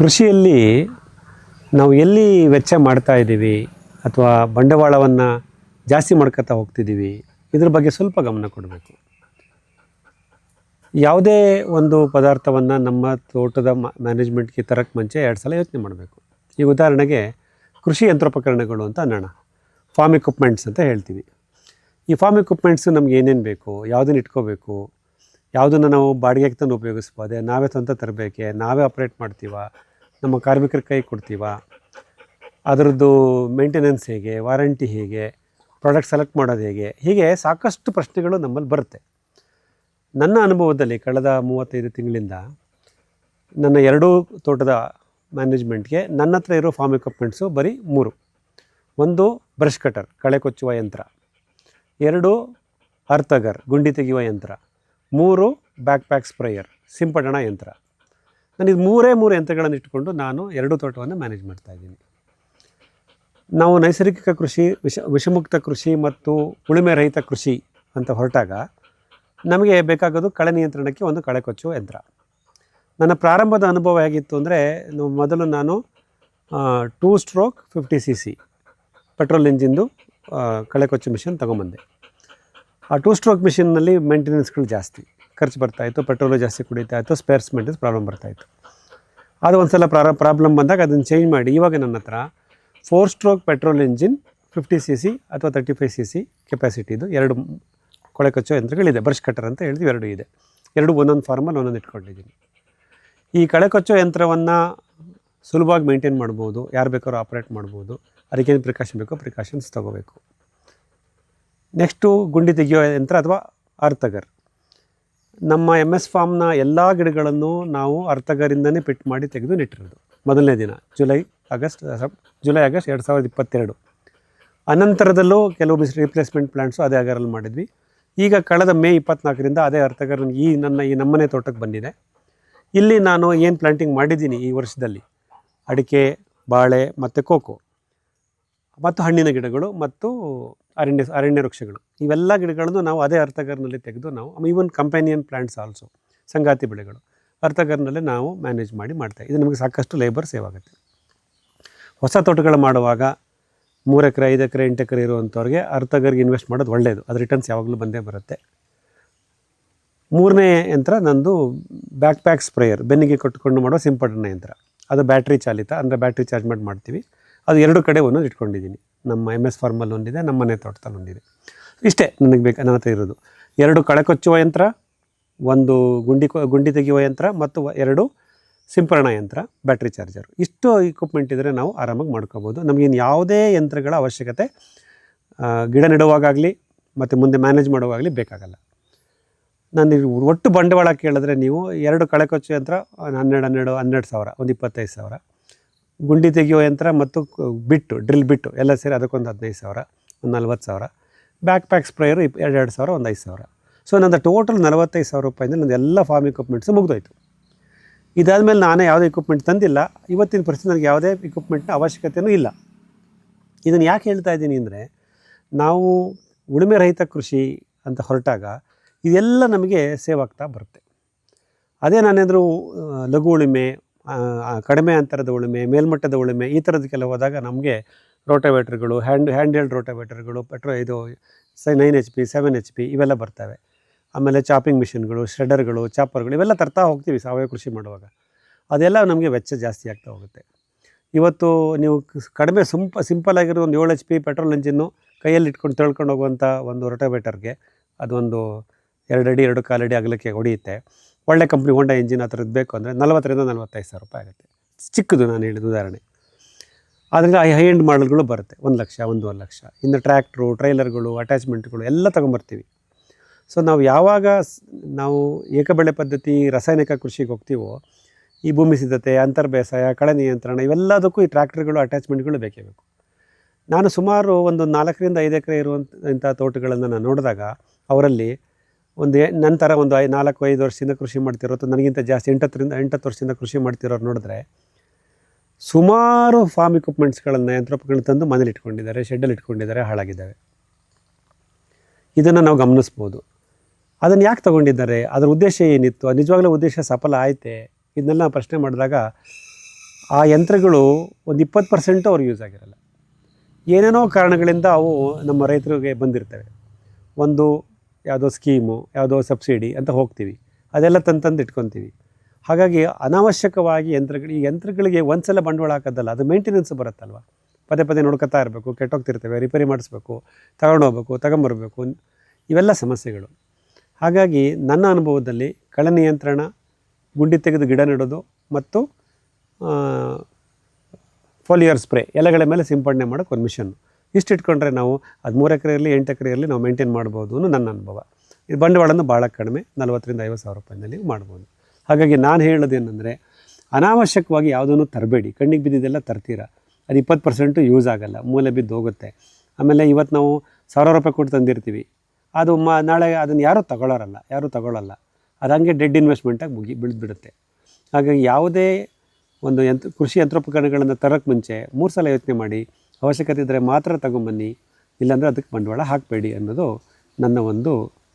ಕೃಷಿಯಲ್ಲಿ ನಾವು ಎಲ್ಲಿ ವೆಚ್ಚ ಮಾಡ್ತಾ ಇದ್ದೀವಿ ಅಥವಾ ಬಂಡವಾಳವನ್ನು ಜಾಸ್ತಿ ಮಾಡ್ಕೋತಾ ಹೋಗ್ತಿದ್ದೀವಿ, ಇದ್ರ ಬಗ್ಗೆ ಸ್ವಲ್ಪ ಗಮನ ಕೊಡಬೇಕು. ಯಾವುದೇ ಒಂದು ಪದಾರ್ಥವನ್ನು ನಮ್ಮ ತೋಟದ ಮ್ಯಾನೇಜ್ಮೆಂಟ್ಗೆ ತರಕ್ಕೆ ಮುಂಚೆ ಎರಡು ಸಲ ಯೋಚನೆ ಮಾಡಬೇಕು. ಈಗ ಉದಾಹರಣೆಗೆ ಕೃಷಿ ಯಂತ್ರೋಪಕರಣಗಳು ಅಂತ ಅನ್ನೋಣ. ಫಾರ್ಮ್ ಇಕ್ವಿಪ್ಮೆಂಟ್ಸ್ ಅಂತ ಹೇಳ್ತೀವಿ. ಈ ಫಾರ್ಮ್ ಇಕ್ವಿಪ್ಮೆಂಟ್ಸ್ ನಮ್ಗೆ ಏನೇನು ಬೇಕು ಯಾವುದನ್ನು ಇಟ್ಕೋಬೇಕು, ಯಾವುದನ್ನು ನಾವು ಬಾಡಿಗೆಗೆ ತಂದು ಉಪಯೋಗಿಸ್ಬೋದೆ, ನಾವೇ ತಂತ ತರಬೇಕೆ, ನಾವೇ ಆಪ್ರೇಟ್ ಮಾಡ್ತೀವ ನಮ್ಮ ಕಾರ್ಮಿಕರ ಕೈ ಕೊಡ್ತೀವಾ? ಅದರದ್ದು ಮೇಂಟೆನೆನ್ಸ್ ಹೇಗೆ ವಾರಂಟಿ ಹೇಗೆ ಪ್ರಾಡಕ್ಟ್ ಸೆಲೆಕ್ಟ್ ಮಾಡೋದು ಹೇಗೆ? ಹೀಗೆ ಸಾಕಷ್ಟು ಪ್ರಶ್ನೆಗಳು ನಮ್ಮಲ್ಲಿ ಬರುತ್ತೆ. ನನ್ನ ಅನುಭವದಲ್ಲಿ ಕಳೆದ ಮೂವತ್ತೈದು ತಿಂಗಳಿಂದ ನನ್ನ ಎರಡೂ ತೋಟದ ಮ್ಯಾನೇಜ್ಮೆಂಟ್ಗೆ ನನ್ನ ಹತ್ರ ಇರೋ ಫಾರ್ಮ್ ಎಕ್ವಿಪ್ಮೆಂಟ್ಸು ಬರೀ ಮೂರು. ಒಂದು ಬ್ರಷ್ ಕಟರ್ ಕಳೆ ಕೊಚ್ಚುವ ಯಂತ್ರ. ಎರಡು ಅರ್ತಗರ್ ಗುಂಡಿ ತೆಗೆಯುವ ಯಂತ್ರ. ಮೂರು ಬ್ಯಾಕ್ ಪ್ಯಾಕ್ ಸ್ಪ್ರೇಯರ್ ಸಿಂಪಡಣಾ ಯಂತ್ರ. ನಾನು ಇದು ಮೂರೇ ಮೂರು ಯಂತ್ರಗಳನ್ನು ಇಟ್ಕೊಂಡು ನಾನು ಎರಡು ತೋಟವನ್ನು ಮ್ಯಾನೇಜ್ ಮಾಡ್ತಾ ಇದ್ದೀನಿ. ನಾವು ನೈಸರ್ಗಿಕ ಕೃಷಿ, ವಿಷ, ವಿಷಮುಕ್ತ ಕೃಷಿ ಮತ್ತು ಉಳುಮೆ ರಹಿತ ಕೃಷಿ ಅಂತ ಹೊರಟಾಗ ನಮಗೆ ಬೇಕಾಗೋದು ಕಳೆ ನಿಯಂತ್ರಣಕ್ಕೆ ಒಂದು ಕಳೆ ಕೊಚ್ಚುವ ಯಂತ್ರ. ನನ್ನ ಪ್ರಾರಂಭದ ಅನುಭವ ಹೇಗಿತ್ತು ಅಂದರೆ ಮೊದಲು ನಾನು two stroke fifty C C petrol ಇಂಜಿನ್ದು ಕಳೆ ಕೊಚ್ಚು ಮಿಷಿನ್ ತೊಗೊಂಬಂದೆ ಆ ಟೂ ಸ್ಟ್ರೋಕ್ ಮಿಷಿನ್ನಲ್ಲಿ ಮೇಂಟೆನೆನ್ಸ್ಗಳು ಜಾಸ್ತಿ. ಖರ್ಚು ಬರ್ತಾಯಿತ್ತು ಪೆಟ್ರೋಲು ಜಾಸ್ತಿ ಕುಡಿತಾ ಇತ್ತು ಸ್ಪೇರ್ಸ್ ಮೇಂಟೆನ್ಸ್ ಪ್ರಾಬ್ಲಮ್ ಬರ್ತಾಯಿತ್ತು ಅದು ಒಂದು ಸಲ ಪ್ರಾರ ಪ್ರಾಬ್ಲಮ್ ಬಂದಾಗ ಅದನ್ನು ಚೇಂಜ್ ಮಾಡಿ, ಇವಾಗ ನನ್ನ ಹತ್ರ four stroke petrol engine fifty C C ಅಥವಾ ತರ್ಟಿ ಫೈವ್ ಸಿ ಸಿ ಕೆಪಾಸಿಟಿದು ಎರಡು ಕೊಳೆ ಕಚ್ಚೋ ಯಂತ್ರಗಳಿದೆ ಬ್ರಷ್ ಕಟ್ಟರ್ ಅಂತ ಹೇಳಿದ್ವಿ, ಎರಡು ಇದೆ. ಎರಡು ಒಂದೊಂದು ಫಾರ್ಮಲ್ಲಿ ಒಂದೊಂದು ಇಟ್ಕೊಂಡಿದ್ದೀನಿ. ಈ ಕಳೆ ಕೊಚ್ಚೋ ಯಂತ್ರವನ್ನು ಸುಲಭವಾಗಿ ಮೇಂಟೈನ್ ಮಾಡ್ಬೋದು, ಯಾರು ಬೇಕಾದ್ರೂ ಆಪ್ರೇಟ್ ಮಾಡ್ಬೋದು ಅದಕ್ಕೇನು ಪ್ರಿಕಾಷನ್ ಬೇಕೋ ಪ್ರಿಕಾಷನ್ಸ್ ತೊಗೋಬೇಕು. ನೆಕ್ಸ್ಟು ಗುಂಡಿ ತೆಗೆಯೋ ಯಂತ್ರ ಅಥವಾ ಅರ್ಥಗರ್ ನಮ್ಮ ಎಂ ಎಸ್ ಫಾರ್ಮ್ನ ಎಲ್ಲ ಗಿಡಗಳನ್ನು ನಾವು ಅರ್ಥಗರಿಂದನೇ ಪಿಟ್ ಮಾಡಿ ತೆಗೆದು ನೆಟ್ಟಿರೋದು ಮೊದಲನೇ ದಿನ, ಜುಲೈ, ಆಗಸ್ಟ್ ಜುಲೈ, ಆಗಸ್ಟ್ ಎರಡು ಸಾವಿರದ ಇಪ್ಪತ್ತೆರಡು. ಅನಂತರದಲ್ಲೂ ಕೆಲವು ಬಿಸಿ ರಿಪ್ಲೇಸ್ಮೆಂಟ್ ಪ್ಲ್ಯಾಂಟ್ಸು ಅದೇ ಅಗರಲ್ಲಿ ಮಾಡಿದ್ವಿ. ಈಗ ಕಳೆದ ಮೇ ಇಪ್ಪತ್ನಾಲ್ಕರಿಂದ ಅದೇ ಅರ್ಥಗರ್ ಈ ನನ್ನ, ಈ ನಮ್ಮನೆ ತೋಟಕ್ಕೆ ಬಂದಿದೆ. ಇಲ್ಲಿ ನಾನು ಏನು ಪ್ಲಾಂಟಿಂಗ್ ಮಾಡಿದ್ದೀನಿ ಈ ವರ್ಷದಲ್ಲಿ? ಅಡಿಕೆ, ಬಾಳೆ ಮತ್ತು ಕೋಕೋ. ಮತ್ತು ಹಣ್ಣಿನ ಗಿಡಗಳು ಮತ್ತು ಅರಣ್ಯ ಅರಣ್ಯ ವೃಕ್ಷಗಳು. ಇವೆಲ್ಲ ಗಿಡಗಳನ್ನು ನಾವು ಅದೇ ಅರ್ಥಗರ್ನಲ್ಲಿ ತೆಗೆದು ನಾವು ಈವನ್ ಕಂಪೆನಿಯನ್ ಪ್ಲಾಂಟ್ಸ್ ಆಲ್ಸೋ ಸಂಗಾತಿ ಬೆಳೆಗಳು, ಅರ್ಥಗರ್ನಲ್ಲೇ ನಾವು ಮ್ಯಾನೇಜ್ ಮಾಡಿ ಮಾಡ್ತೇವೆ ಇದು ನಮಗೆ ಸಾಕಷ್ಟು ಲೇಬರ್ ಸೇವ್ ಆಗುತ್ತೆ. ಹೊಸ ತೋಟಗಳು ಮಾಡುವಾಗ ಮೂರು ಎಕರೆ, ಐದು ಎಕರೆ, ಎಂಟು ಎಕರೆ ಇರುವಂಥವ್ರಿಗೆ ಅರ್ಥಗರ್ಗೆ ಇನ್ವೆಸ್ಟ್ ಮಾಡೋದು ಒಳ್ಳೆಯದು ಅದು ರಿಟರ್ನ್ಸ್ ಯಾವಾಗಲೂ ಬಂದೇ ಬರುತ್ತೆ. ಮೂರನೇ ಯಂತ್ರ ನಂದು ಬ್ಯಾಕ್ ಪ್ಯಾಕ್ ಸ್ಪ್ರೇಯರ್ ಬೆನ್ನಿಗೆ ಕಟ್ಟಿಕೊಂಡು ಮಾಡೋ ಸಿಂಪಡಣೆ ಯಂತ್ರ. ಅದು ಬ್ಯಾಟ್ರಿ ಚಾಲಿತ, ಅಂದರೆ ಬ್ಯಾಟ್ರಿ ಚಾರ್ಜ್ ಮಾಡಿ ಮಾಡ್ತೀವಿ. ಅದು ಎರಡು ಕಡೆ ಒಂದೊಂದು ಇಟ್ಕೊಂಡಿದ್ದೀನಿ. ನಮ್ಮ ಎಂ ಎಸ್ ಫಾರ್ಮಲ್ಲಿ ಒಂದಿದೆ, ನಮ್ಮ ಮನೆ ತೋಟದಲ್ಲಿ ಒಂದಿದೆ. ಇಷ್ಟೇ ನನಗೆ ಬೇಕು, ನನ್ನ ಹತ್ರ ಇರೋದು. ಎರಡು ಕಳೆ ಕೊಚ್ಚುವ ಯಂತ್ರ, ಒಂದು ಗುಂಡಿ ಗುಂಡಿ ತೆಗೆಯುವ ಯಂತ್ರ ಮತ್ತು ಎರಡು ಸಿಂಪರಣಾ ಯಂತ್ರ, ಬ್ಯಾಟ್ರಿ ಚಾರ್ಜರು. ಇಷ್ಟು ಇಕ್ವಿಪ್ಮೆಂಟ್ ಇದ್ದರೆ ನಾವು ಆರಾಮಾಗಿ ಮಾಡ್ಕೋಬೋದು. ನಮಗಿನ್ನು ಯಾವುದೇ ಯಂತ್ರಗಳ ಅವಶ್ಯಕತೆ ಗಿಡ ನೆಡುವಾಗಲಿ ಮತ್ತು ಮುಂದೆ ಮ್ಯಾನೇಜ್ ಮಾಡುವಾಗಲಿ ಬೇಕಾಗಲ್ಲ. ನಾನು ಒಟ್ಟು ಬಂಡವಾಳ ಕೇಳಿದ್ರೆ ನೀವು ಎರಡು ಕಳೆ ಕೊಚ್ಚು ಯಂತ್ರ, ಹನ್ನೆರಡು ಹನ್ನೆರಡು ಹನ್ನೆರಡು ಸಾವಿರ, ಒಂದು ಇಪ್ಪತ್ತೈದು ಸಾವಿರ. ಗುಂಡಿ ತೆಗೆಯೋ ಯಂತ್ರ ಮತ್ತು ಬಿಟ್ಟು, ಡ್ರಿಲ್ ಬಿಟ್ಟು, ಎಲ್ಲ ಸೇರಿ ಅದಕ್ಕೊಂದು ಹದಿನೈದು ಸಾವಿರ, ಒಂದು ನಲ್ವತ್ತು ಸಾವಿರ. ಬ್ಯಾಕ್ ಪ್ಯಾಕ್ ಸ್ಪ್ರೇಯರು ಇಪ್ ಎರಡು ಸಾವಿರ, ಒಂದು ಐದು ಸಾವಿರ. ಸೊ ನಂದು ಟೋಟಲ್ ನಲವತ್ತೈದು ಸಾವಿರ ರೂಪಾಯಿಂದ ನಂದು ಎಲ್ಲ ಫಾರ್ಮ್ ಇಕ್ವಿಪ್ಮೆಂಟ್ಸು ಮುಗಿದೋಯ್ತು. ಇದಾದಮೇಲೆ ನಾನೇ ಯಾವುದೇ ಇಕ್ವಿಪ್ಮೆಂಟ್ ತಂದಿಲ್ಲ. ಇವತ್ತಿನ ಪರಿಸ್ಥಿತಿ ನನಗೆ ಯಾವುದೇ ಇಕ್ವಿಪ್ಮೆಂಟ್ನ ಅವಶ್ಯಕತೆಯೂ ಇಲ್ಲ. ಇದನ್ನು ಯಾಕೆ ಹೇಳ್ತಾ ಇದ್ದೀನಿ ಅಂದರೆ, ನಾವು ಉಳುಮೆ ರಹಿತ ಕೃಷಿ ಅಂತ ಹೊರಟಾಗ ಇದೆಲ್ಲ ನಮಗೆ ಸೇವ್ ಆಗ್ತಾ ಬರುತ್ತೆ. ಅದೇ ನಾನೇನಾದರೂ ಲಘು ಉಳುಮೆ ಕಡಿಮೆ ಅಂತರದ ಉಳುಮೆ, ಮೇಲ್ಮಟ್ಟದ ಉಳುಮೆ, ಈ ಥರದಕ್ಕೆಲ್ಲ ಹೋದಾಗ ನಮಗೆ ರೋಟೋವೇಟ್ರ್ಗಳು, ಹ್ಯಾಂಡ್ ಹ್ಯಾಂಡ್ ರೋಟೋವೇಟ್ರ್ಗಳು, ಪೆಟ್ರೋ ಇದು ಸೈ nine H P, seven H P ಇವೆಲ್ಲ ಬರ್ತವೆ. ಆಮೇಲೆ ಚಾಪಿಂಗ್ ಮಿಷಿನ್ಗಳು, ಶ್ರೆಡರ್ಗಳು ಚಾಪರ್ಗಳು ಇವೆಲ್ಲ ತರ್ತಾ ಹೋಗ್ತೀವಿ ಸಾವಯವ ಕೃಷಿ ಮಾಡುವಾಗ. ಅದೆಲ್ಲ ನಮಗೆ ವೆಚ್ಚ ಜಾಸ್ತಿ ಆಗ್ತಾ ಹೋಗುತ್ತೆ. ಇವತ್ತು ನೀವು ಕಡಿಮೆ ಸಿಂಪ, ಸಿಂಪಲ್ ಆಗಿರೋ ಒಂದು ಏಳು ಎಚ್ ಪಿ ಪೆಟ್ರೋಲ್ ಇಂಜಿನ್ನು ಕೈಯಲ್ಲಿ ಇಟ್ಕೊಂಡು ತಳ್ಕೊಂಡು ಹೋಗುವಂಥ ಒಂದು ರೋಟೋವೇಟರ್ಗೆ ಅದೊಂದು ಎರಡು ಅಡಿ, ಎರಡು ಕಾಲಡಿ ಅಗಲಕ್ಕೆ ಹೊಡೆಯುತ್ತೆ. ಒಳ್ಳೆ ಕಂಪ್ನಿ ಹೊಂಡ ಇಂಜಿನ್ ಆ ಥರದ್ದು ಬೇಕು ಅಂದರೆ ನಲವತ್ತರಿಂದ ನಲವತ್ತೈದು ಸಾವಿರ ರೂಪಾಯಿ ಆಗುತ್ತೆ. ಚಿಕ್ಕದು ನಾನು ಹೇಳಿದ ಉದಾಹರಣೆ. ಆದ್ದರಿಂದ ಹೈ ಹೈ ಎಂಡ್ ಮಾಡಲ್ಗಳು ಬರುತ್ತೆ. ಒಂದು ಲಕ್ಷ, ಒಂದೂವರೆ ಲಕ್ಷ. ಇನ್ನು ಟ್ರ್ಯಾಕ್ಟ್ರು ಟ್ರೈಲರ್ಗಳು ಅಟ್ಯಾಚ್ಮೆಂಟ್ಗಳು ಎಲ್ಲ ತೊಗೊಂಬರ್ತೀವಿ. ಸೊ ನಾವು ಯಾವಾಗ ನಾವು ಏಕಬೆಳೆ ಪದ್ಧತಿ ರಾಸಾಯನಿಕ ಕೃಷಿಗೆ ಹೋಗ್ತೀವೋ, ಈ ಭೂಮಿ ಸಿದ್ಧತೆ ಅಂತರ್ ಬೇಸಾಯ ಕಳೆ ನಿಯಂತ್ರಣ ಇವೆಲ್ಲದಕ್ಕೂ ಈ ಟ್ರ್ಯಾಕ್ಟರ್ಗಳು ಅಟ್ಯಾಚ್ಮೆಂಟ್ಗಳು ಬೇಕೇ ಬೇಕು. ನಾನು ಸುಮಾರು ಒಂದು ನಾಲ್ಕರಿಂದ ಐದು ಎಕರೆ ಇರುವಂಥ ಇಂಥ ತೋಟಗಳನ್ನು ನಾನು ನೋಡಿದಾಗ, ಅವರಲ್ಲಿ ಒಂದು ನಂತರ ಒಂದು ಐ ನಾಲ್ಕು, ಐದು ವರ್ಷದಿಂದ ಕೃಷಿ ಮಾಡ್ತಿರೋ ಅಥವಾ ನನಗಿಂತ ಜಾಸ್ತಿ ಎಂಟತ್ತರಿಂದ ಎಂಟತ್ತು ವರ್ಷದಿಂದ ಕೃಷಿ ಮಾಡ್ತಿರೋರು ನೋಡಿದ್ರೆ ಸುಮಾರು ಫಾರ್ಮ್ ಇಕ್ವಿಪ್ಮೆಂಟ್ಸ್ಗಳನ್ನು ಯಂತ್ರೋಪಕರಣ ತಂದು ಮನೇಲಿ ಇಟ್ಕೊಂಡಿದ್ದಾರೆ ಶೆಡ್ಡಲ್ಲಿ ಇಟ್ಕೊಂಡಿದ್ದಾರೆ, ಹಾಳಾಗಿದ್ದಾವೆ. ಇದನ್ನು ನಾವು ಗಮನಿಸ್ಬೋದು. ಅದನ್ನು ಯಾಕೆ ತಗೊಂಡಿದ್ದಾರೆ? ಅದರ ಉದ್ದೇಶ ಏನಿತ್ತು? ಅದು ನಿಜವಾಗ್ಲೂ ಉದ್ದೇಶ ಸಫಲ ಆಯ್ತೆ? ಇದನ್ನೆಲ್ಲ ಪ್ರಶ್ನೆ ಮಾಡಿದಾಗ ಆ ಯಂತ್ರಗಳು ಒಂದು ಇಪ್ಪತ್ತು ಪರ್ಸೆಂಟು ಅವ್ರು ಯೂಸ್ ಆಗಿರಲ್ಲ. ಏನೇನೋ ಕಾರಣಗಳಿಂದ ಅವು ನಮ್ಮ ರೈತರಿಗೆ ಬಂದಿರ್ತವೆ. ಒಂದು ಯಾವುದೋ ಸ್ಕೀಮು, ಯಾವುದೋ ಸಬ್ಸಿಡಿ ಅಂತ ಹೋಗ್ತೀವಿ. ಅದೆಲ್ಲ ತಂದು ಇಟ್ಕೊತೀವಿ. ಹಾಗಾಗಿ ಅನಾವಶ್ಯಕವಾಗಿ ಯಂತ್ರಗಳು ಈ ಯಂತ್ರಗಳಿಗೆ ಒಂದು ಸಲ ಬಂಡವಾಳ ಹಾಕೋದಲ್ಲ ಅದು ಮೇಂಟೆನೆನ್ಸ್ ಬರುತ್ತಲ್ವ? ಪದೇ ಪದೇ ನೋಡ್ಕೊತಾ ಇರಬೇಕು, ಕೆಟ್ಟೋಗ್ತಿರ್ತವೆ ರಿಪೇರಿ ಮಾಡಿಸ್ಬೇಕು, ತಗೊಂಡು ಹೋಗ್ಬೇಕು, ತಗೊಂಬರ್ಬೇಕು, ಇವೆಲ್ಲ ಸಮಸ್ಯೆಗಳು. ಹಾಗಾಗಿ ನನ್ನ ಅನುಭವದಲ್ಲಿ ಕಳೆ ನಿಯಂತ್ರಣ, ಗುಂಡಿ ತೆಗೆದು ಗಿಡ ನೆಡೋದು ಮತ್ತು ಫೋಲಿಯರ್ ಸ್ಪ್ರೇ ಎಲೆಗಳ ಮೇಲೆ ಸಿಂಪಡಣೆ ಮಾಡೋಕ್ಕೆ ಒಂದು ಮಿಷನ್ ಇಷ್ಟು ಇಟ್ಕೊಂಡ್ರೆ ನಾವು ಅದು ಮೂರು ಎಕರೆ ಇರಲಿ ಎಂಟು ಎಕರೆಯಲ್ಲಿ ನಾವು ಮೇಂಟೈನ್ ಮಾಡ್ಬೋದು ಅನ್ನೋ ನನ್ನ ಅನುಭವ. ಇದು ಬಂಡವಾಳನ ಭಾಳ ಕಡಿಮೆ, ನಲವತ್ತರಿಂದ ಐವತ್ತು ಸಾವಿರ ರೂಪಾಯಿನಲ್ಲಿ ಮಾಡ್ಬೋದು. ಹಾಗಾಗಿ ನಾನು ಹೇಳೋದು ಏನಂದರೆ, ಅನಾವಶ್ಯಕವಾಗಿ ಯಾವುದನ್ನು ತರಬೇಡಿ. ಕಣ್ಣಿಗೆ ಬಿದ್ದಿದ್ದೆಲ್ಲ ತರ್ತೀರ? ಅದು ಇಪ್ಪತ್ತು ಪರ್ಸೆಂಟು ಯೂಸ್ ಆಗೋಲ್ಲ, ಮೂಲೆ ಬಿದ್ದು ಹೋಗುತ್ತೆ. ಆಮೇಲೆ ಇವತ್ತು ನಾವು ಸಾವಿರ ರೂಪಾಯಿ ಕೊಟ್ಟು ತಂದಿರ್ತೀವಿ. ಅದು ಮ, ನಾಳೆ ಅದನ್ನು ಯಾರೂ ತಗೊಳ್ಳೋರಲ್ಲ ಯಾರೂ ತಗೊಳ್ಳಲ್ಲ ಅದು ಹಂಗೆ ಡೆಡ್ ಇನ್ವೆಸ್ಟ್ಮೆಂಟಾಗಿ ಮುಗಿ ಬಿಡುತ್ತೆ ಹಾಗಾಗಿ ಯಾವುದೇ ಒಂದು ಯಂತ್ರ, ಕೃಷಿ ಯಂತ್ರೋಪಕರಣಗಳನ್ನು ತರೋಕ್ಕೆ ಮುಂಚೆ ಮೂರು ಸಲ ಯೋಚನೆ ಮಾಡಿ ಅವಶ್ಯಕತೆ ಇದ್ದರೆ ಮಾತ್ರ ತಗೊಂಬನ್ನಿ ಇಲ್ಲಾಂದರೆ ಅದಕ್ಕೆ ಬಂಡವಾಳ ಹಾಕಬೇಡಿ ಅನ್ನೋದು ನನ್ನ ಒಂದು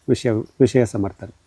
ವಿಷಯ ವಿಷಯ ಸಮರ್ಥನೆ.